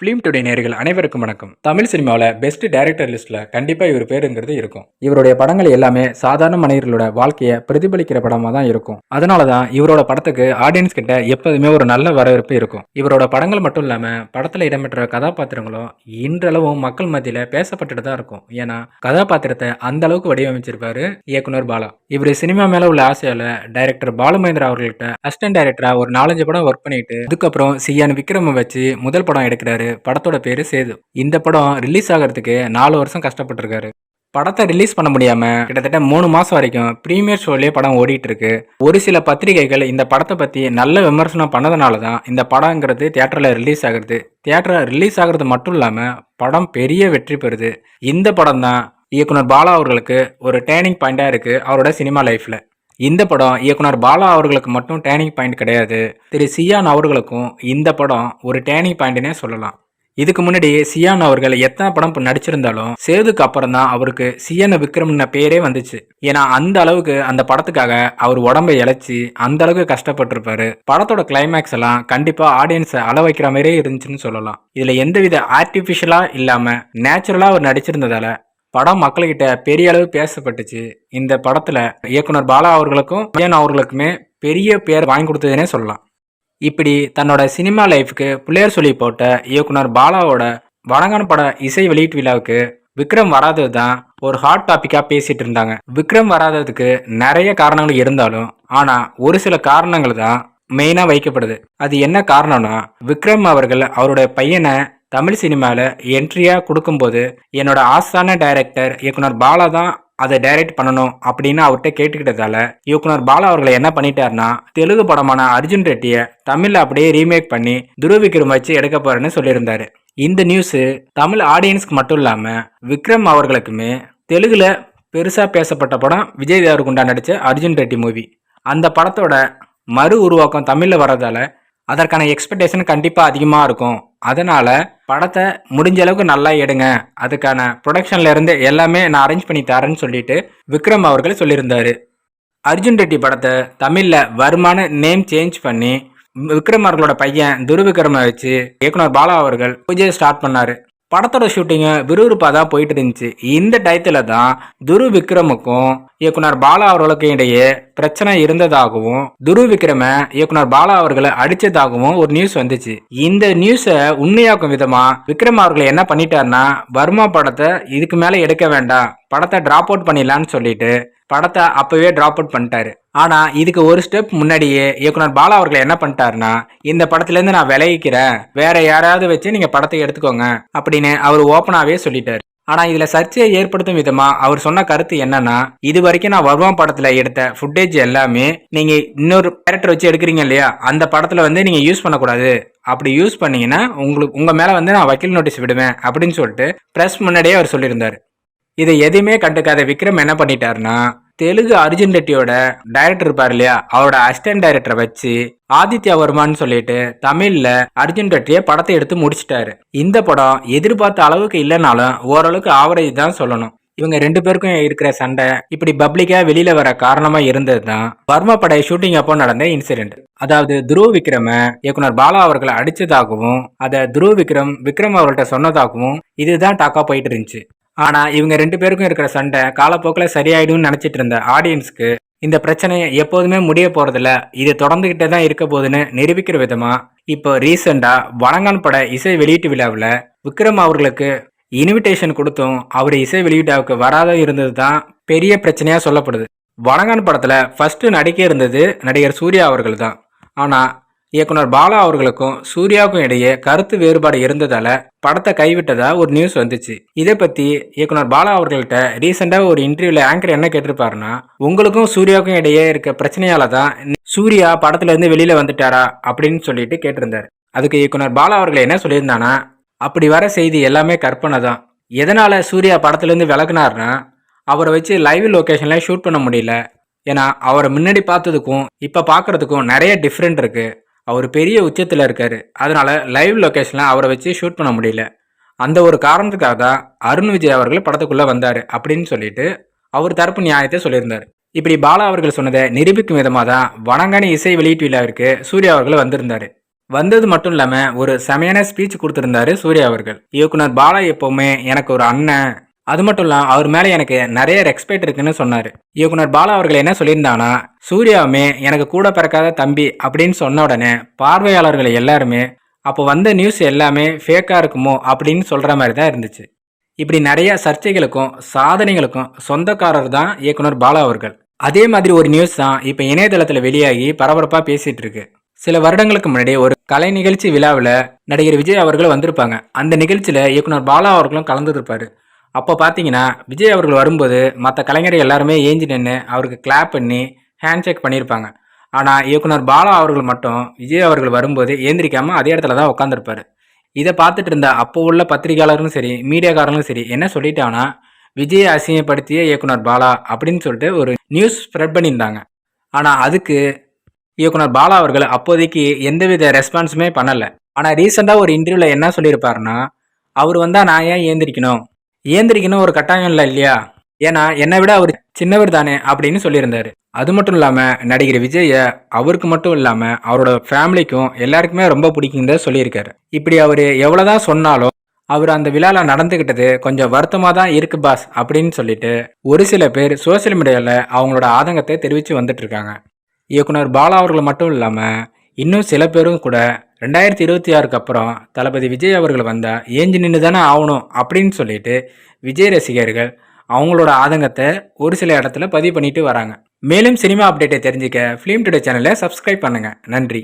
Film today நேர்கள் அனைவருக்கும் வணக்கம். தமிழ் சினிமாவில் பெஸ்ட் டைரக்டர் லிஸ்ட்டில் கண்டிப்பாக இவர் பேருங்கிறது இருக்கும். இவருடைய படங்கள் எல்லாமே சாதாரண மனிதர்களோட வாழ்க்கையை பிரதிபலிக்கிற படமாக தான் இருக்கும். அதனால தான் இவரோட படத்துக்கு ஆடியன்ஸ் கிட்ட எப்போதுமே ஒரு நல்ல வரவேற்பு இருக்கும். இவரோட படங்கள் மட்டும் இல்லாமல் படத்தில் இடம்பெற்ற கதாபாத்திரங்களும் இன்றளவும் மக்கள் மத்தியில் பேசப்பட்டுட்டு தான் இருக்கும். ஏன்னா கதாபாத்திரத்தை அந்த அளவுக்கு வடிவமைச்சிருப்பாரு இயக்குனர் பாலா. இவர் சினிமா மேலே உள்ள ஆசையால் டைரக்டர் பாலுமகேந்திரா அவர்கள்ட்ட அசிஸ்டன்ட் டைரக்டரா ஒரு நாலஞ்சு படம் ஒர்க் பண்ணிட்டு அதுக்கப்புறம் சியான் விக்ரம வச்சு முதல் படம் எடுக்கிறாரு படத்தோட பேர் சேது. இந்த படம் ரிலீஸ் ஆகிறதுக்கு நாலு வருஷம் கஷ்டப்பட்டிருக்காரு. படத்தை ரிலீஸ் பண்ண முடியாம கிட்டத்தட்ட மூணு மாசம் வரைக்கும் ப்ரீமியர் ஷோலயே படம் ஓடிட்டு இருக்கு ஒரு சில பத்திரிகைகள் இந்த படத்தை பத்தி நல்ல விமர்சனம் பண்ணதுனால தான் இந்த படங்கிறது தியேட்டர்ல ரிலீஸ் ஆகுறது. தியேட்டர்ல ரிலீஸ் ஆகுறது மட்டும் இல்லாம படம் பெரிய வெற்றி பெறுது. இந்த படம் தான் இயக்குனர் பாலா அவர்களுக்கு ஒரு டேர்னிங் பாயிண்டா இருக்கு அவரோட சினிமா லைஃப்ல இந்த படம் இயக்குனர் பாலா அவர்களுக்கு மட்டும் டேர்னிங் பாயிண்ட் கிடையாது. திரு சியான் அவர்களுக்கும் இந்த படம் ஒரு டேர்னிங் பாயிண்ட்னே சொல்லலாம். இதுக்கு முன்னாடி சியான் அவர்கள் எத்தனை படம் நடிச்சிருந்தாலும் சேதுக்கு அப்புறம் தான் அவருக்கு சியான விக்ரம்ன பேரே வந்துச்சு. ஏன்னா அந்த அளவுக்கு அந்த படத்துக்காக அவர் உடம்பை இழைச்சி அந்த அளவுக்கு கஷ்டப்பட்டிருப்பாரு. படத்தோட கிளைமேக்ஸ் எல்லாம் கண்டிப்பா ஆடியன்ஸை அள வைக்கிற மாதிரியே இருந்துச்சுன்னு சொல்லலாம். இதுல எந்தவித ஆர்டிபிஷியலா இல்லாம நேச்சுரலா அவர் நடிச்சிருந்ததால படம் மக்கள்கிட்ட பெரிய அளவு பேசப்பட்டுச்சு. இந்த படத்துல இயக்குனர் பாலா அவர்களுக்கும் விஜயன் அவர்களுக்குமே பெரிய பேர் வாங்கி கொடுத்ததுனே சொல்லலாம். இப்படி தன்னோட சினிமா லைஃப்க்கு பிள்ளையர் சொல்லி போட்ட இயக்குனர் பாலாவோட வணங்கான பட இசை வெளியீட்டு விழாவுக்கு விக்ரம் வராதது தான் ஒரு ஹாட் டாப்பிக்காக பேசிட்டு இருந்தாங்க. விக்ரம் வராததுக்கு நிறைய காரணங்கள் இருந்தாலும் ஆனா ஒரு சில காரணங்கள் தான் மெயினா வைக்கப்படுது. அது என்ன காரணம்னா விக்ரம் அவர்கள் அவருடைய பையனை தமிழ் சினிமாவில் என்ட்ரியாக கொடுக்கும்போது என்னோட ஆஸ்தான டைரக்டர் இயக்குனர் பாலா தான் அதை டைரக்ட் பண்ணணும் அப்படின்னு அவர்கிட்ட கேட்டுக்கிட்டதால இயக்குனர் பாலா அவர்களை என்ன பண்ணிட்டாருன்னா தெலுங்கு படமான அர்ஜுன் ரெட்டியை தமிழில் அப்படியே ரீமேக் பண்ணி துருவிக்ரம் வச்சு எடுக்க போறேன்னு சொல்லியிருந்தாரு. இந்த நியூஸு தமிழ் ஆடியன்ஸ்க்கு மட்டும் இல்லாமல் விக்ரம் அவர்களுக்குமே தெலுங்கில் பெருசாக பேசப்பட்ட படம் விஜய் தேவர்குண்டா நடித்த அர்ஜுன் ரெட்டி மூவி அந்த படத்தோட மறு உருவாக்கம் தமிழில் வர்றதால அதற்கான எக்ஸ்பெக்டேஷன் கண்டிப்பாக அதிகமாக இருக்கும். அதனால் படத்தை முடிஞ்ச அளவுக்கு நல்லா எடுங்க. அதுக்கான ப்ரொடக்ஷன்லேருந்து எல்லாமே நான் அரேஞ்ச் பண்ணி தரேன்னு சொல்லிட்டு விக்ரம் அவர்கள் சொல்லியிருந்தார். அர்ஜுன் ரெட்டி படத்தை தமிழில் வருமான நேம் சேஞ்ச் பண்ணி விக்ரம் அவர்களோட பையன் துருவிக்ரமை வச்சு இயக்குனர் பாலா அவர்கள் பூஜையை ஸ்டார்ட் பண்ணார். படத்தோட ஷூட்டிங்கு விறுவிறுப்பாக தான் போயிட்டு இருந்துச்சு இந்த டயத்தில் தான் துரு விக்ரமுக்கும் இயக்குனர் பாலா அவர்களுக்கும் இடையே பிரச்சனை இருந்ததாகவும் துரு விக்ரம இயக்குனர் பாலா அவர்களை அடிச்சதாகவும் ஒரு நியூஸ் வந்துச்சு. இந்த நியூஸை உண்மையாக்கும் விதமா விக்ரம் அவர்கள் என்ன பண்ணிட்டாருன்னா வர்மா படத்தை இதுக்கு மேல எடுக்க வேண்டாம் படத்தை டிராப் அவுட் பண்ணிடலான்னு சொல்லிட்டு படத்தை அப்பவே டிராப் அவுட் பண்ணிட்டாரு. ஆனால் இதுக்கு ஒரு ஸ்டெப் முன்னாடியே இயக்குனர் பாலா அவர்கள் என்ன பண்ணிட்டாருன்னா இந்த படத்துலேருந்து நான் விளைவிக்கிறேன் வேற யாராவது வச்சு நீங்கள் படத்தை எடுத்துக்கோங்க அப்படின்னு அவர் ஓப்பனாகவே சொல்லிட்டாரு. ஆனால் இதில் சர்ச்சையை ஏற்படுத்தும் விதமாக அவர் சொன்ன கருத்து என்னன்னா இது வரைக்கும் நான் வருவான் படத்தில் எடுத்த ஃபுட்டேஜ் எல்லாமே நீங்கள் இன்னொரு கேரக்டர் வச்சு எடுக்கிறீங்க இல்லையா? அந்த படத்தில் வந்து நீங்கள் யூஸ் பண்ணக்கூடாது. அப்படி யூஸ் பண்ணீங்கன்னா உங்களுக்கு உங்கள் மேலே வந்து நான் வக்கீல் நோட்டீஸ் விடுவேன் அப்படின்னு சொல்லிட்டு ப்ரெஸ் முன்னாடியே அவர் சொல்லியிருந்தார். இதை எதையுமே கண்டுக்காத விக்ரம் என்ன பண்ணிட்டாருன்னா தெலுங்கு அர்ஜுன் ரெட்டியோட டைரக்டர் இருப்பார் இல்லையா? அவரோட அசிஸ்டன்ட் டைரக்டரை வச்சு ஆதித்யா வர்மான்னு சொல்லிட்டு தமிழ்ல அர்ஜுன் ரெட்டிய படத்தை எடுத்து முடிச்சிட்டாரு. இந்த படம் எதிர்பார்த்த அளவுக்கு இல்லைனாலும் ஓரளவுக்கு ஆவரேஜ் தான் சொல்லணும். இவங்க ரெண்டு பேருக்கும் இருக்கிற சண்டை இப்படி பப்ளிக்கா வெளியில வர காரணமா இருந்தது தான் வர்மா படை ஷூட்டிங் அப்போ நடந்த இன்சிடென்ட் அதாவது துருவ விக்ரம இயக்குனர் பாலா அவர்களை அடிச்சதாகவும் அதை துருவ விக்ரம் விக்ரம் அவர்கள்ட்ட சொன்னதாகவும் இதுதான் டாக்கா போயிட்டு இருந்துச்சு. ஆனா இவங்க ரெண்டு பேருக்கும் இருக்கிற சண்டை காலப்போக்கில் சரியாயிடும்னு நினைச்சிட்டு இருந்த ஆடியன்ஸ்க்கு இந்த பிரச்சனையை எப்போதுமே முடிய போறதில்ல. இது தொடர்ந்துகிட்டே தான் இருக்க போகுதுன்னு நிரூபிக்கிற விதமா இப்போ ரீசெண்டா வணங்கான் பட இசை வெளியீட்டு விழாவில் விக்ரம் அவர்களுக்கு இன்விடேஷன் கொடுத்தும் அவர் இசை வெளியீட்டாவுக்கு வராத இருந்தது தான் பெரிய பிரச்சனையா சொல்லப்படுது. வணங்கான் படத்துல ஃபர்ஸ்ட் நடிக்க இருந்தது நடிகர் சூர்யா அவர்கள் தான். ஆனா இயக்குனர் பாலா அவர்களுக்கும் சூர்யாவுக்கும் இடையே கருத்து வேறுபாடு இருந்ததால படத்தை கைவிட்டதா ஒரு நியூஸ் வந்துச்சு. இதை பத்தி இயக்குனர் பாலா அவர்கள்ட்ட ரீசெண்டா ஒரு இன்டர்வியூல ஆங்கர் என்ன கேட்டிருப்பாருன்னா உங்களுக்கும் சூர்யாவுக்கும் இடையே இருக்க பிரச்சனையால தான் சூர்யா படத்துல இருந்து வெளியில வந்துட்டாரா? அப்படின்னு சொல்லிட்டு கேட்டிருந்தாரு. அதுக்கு இயக்குனர் பாலா அவர்கள் என்ன சொல்லியிருந்தானா அப்படி வர செய்தி எல்லாமே கற்பனை தான். எதனால சூர்யா படத்துல இருந்து அவரை வச்சு லைவ் லொக்கேஷன்ல ஷூட் பண்ண முடியல. ஏன்னா அவரை முன்னாடி பார்த்ததுக்கும் இப்போ பார்க்கறதுக்கும் நிறைய டிஃப்ரெண்ட் இருக்குது அவர் பெரிய உச்சத்தில் இருக்காரு. அதனால லைவ் லொக்கேஷனில் அவரை வச்சு ஷூட் பண்ண முடியல. அந்த ஒரு காரணத்துக்காக தான் அருண் விஜய் அவர்கள் படத்துக்குள்ளே வந்தார் அப்படின்னு சொல்லிட்டு அவர் தரப்பு நியாயத்தை சொல்லியிருந்தார். இப்படி பாலா அவர்கள் சொன்னதை நிரூபிக்கும் விதமாக தான் வணங்கான இசை வெளியீட்டு விழாவிற்கு சூர்யா அவர்கள் வந்திருந்தார். வந்தது மட்டும் இல்லாமல் ஒரு செமையான ஸ்பீச் கொடுத்துருந்தாரு சூர்யா அவர்கள். இயக்குனர் பாலா எப்போவுமே எனக்கு ஒரு அண்ணன் அது மட்டும் இல்லாம அவர் மேல எனக்கு நிறைய ரெஸ்பெக்ட் இருக்குன்னு சொன்னாரு. இயக்குனர் பாலா அவர்கள் என்ன சொல்லியிருந்தாங்கன்னா சூர்யாவுமே எனக்கு கூட பிறக்காத தம்பி அப்படின்னு சொன்ன உடனே பார்வையாளர்கள் எல்லாருமே அப்போ வந்த நியூஸ் எல்லாமே ஃபேக்காக இருக்குமோ? அப்படின்னு சொல்கிற மாதிரி தான் இருந்துச்சு. இப்படி நிறைய சர்ச்சைகளுக்கும் சாதனைகளுக்கும் சொந்தக்காரர் தான் இயக்குனர் பாலா அவர்கள். அதே மாதிரி ஒரு நியூஸ் தான் இப்போ இணையதளத்தில் வெளியாகி பரபரப்பாக பேசிகிட்டு இருக்கு. சில வருடங்களுக்கு முன்னாடி ஒரு கலை நிகழ்ச்சி விழாவில் நடிகர் விஜய் அவர்கள் வந்திருப்பாங்க. அந்த நிகழ்ச்சியில் இயக்குனர் பாலா அவர்களும் கலந்துருப்பாரு. அப்போ பார்த்தீங்கன்னா விஜய் அவர்கள் வரும்போது மற்ற கலைஞர்கள் எல்லாருமே ஏஞ்சி நின்று அவருக்கு கிளாப் பண்ணி ஹேண்ட் ஷேக் பண்ணியிருப்பாங்க ஆனால் இயக்குனர் பாலா அவர்கள் மட்டும் விஜய் அவர்கள் வரும்போது ஏந்திரிக்காமல் அதே இடத்துல தான் உட்காந்துருப்பார் இதை பார்த்துட்டு இருந்த அப்போ உள்ள பத்திரிகையாளர்களும் சரி மீடியாக்காரங்களும் சரி என்ன சொல்லிட்டாங்கன்னா விஜயை அசிங்கப்படுத்திய இயக்குனர் பாலா அப்படின்னு சொல்லிட்டு ஒரு நியூஸ் ஸ்ப்ரெட் பண்ணியிருந்தாங்க. ஆனால் அதுக்கு இயக்குனர் பாலா அவர்கள் அப்போதைக்கு எந்தவித ரெஸ்பான்ஸுமே பண்ணலை. ஆனால் ரீசெண்டாக ஒரு இன்டர்வியூவில் என்ன சொல்லியிருப்பாருன்னா அவர் வந்தால் நான் ஏன் ஏந்திரிக்கணும்? ஏந்திரிக்கணும் ஒரு கட்டாயம் இல்லை இல்லையா? ஏன்னா என்னை விட அவர் சின்னவர் தானே அப்படின்னு சொல்லியிருந்தாரு. அது மட்டும் இல்லாமல் நடிகர் விஜயை அவருக்கு மட்டும் இல்லாமல் அவரோட ஃபேமிலிக்கும் எல்லாருக்குமே ரொம்ப பிடிக்குங்கிறத சொல்லியிருக்காரு. இப்படி அவர் எவ்வளோதான் சொன்னாலும் அவர் அந்த விழாவில் நடந்துக்கிட்டது கொஞ்சம் வருத்தமாக தான் இருக்கு பாஸ் அப்படின்னு சொல்லிட்டு ஒரு சில பேர் சோஷியல் மீடியாவில் அவங்களோட ஆதங்கத்தை தெரிவித்து வந்துட்டு இருக்காங்க. இயக்குனர் பாலா அவர்கள் மட்டும் இல்லாமல் இன்னும் சில பேரும் கூட ரெண்டாயிரத்தி இருபத்தி ஆறுக்கு அப்புறம் தளபதி விஜய் அவர்கள் வந்தால் ஏஞ்சி நின்று தானே ஆகணும் அப்படின்னு சொல்லிட்டு விஜய் ரசிகர்கள் அவங்களோட ஆதங்கத்தை ஒரு சில இடத்துல பதிவு பண்ணிட்டு வராங்க. மேலும் சினிமா அப்டேட்டை தெரிஞ்சுக்க ஃபிலிம் டுடே சேனலை சப்ஸ்கிரைப் பண்ணுங்கள் நன்றி.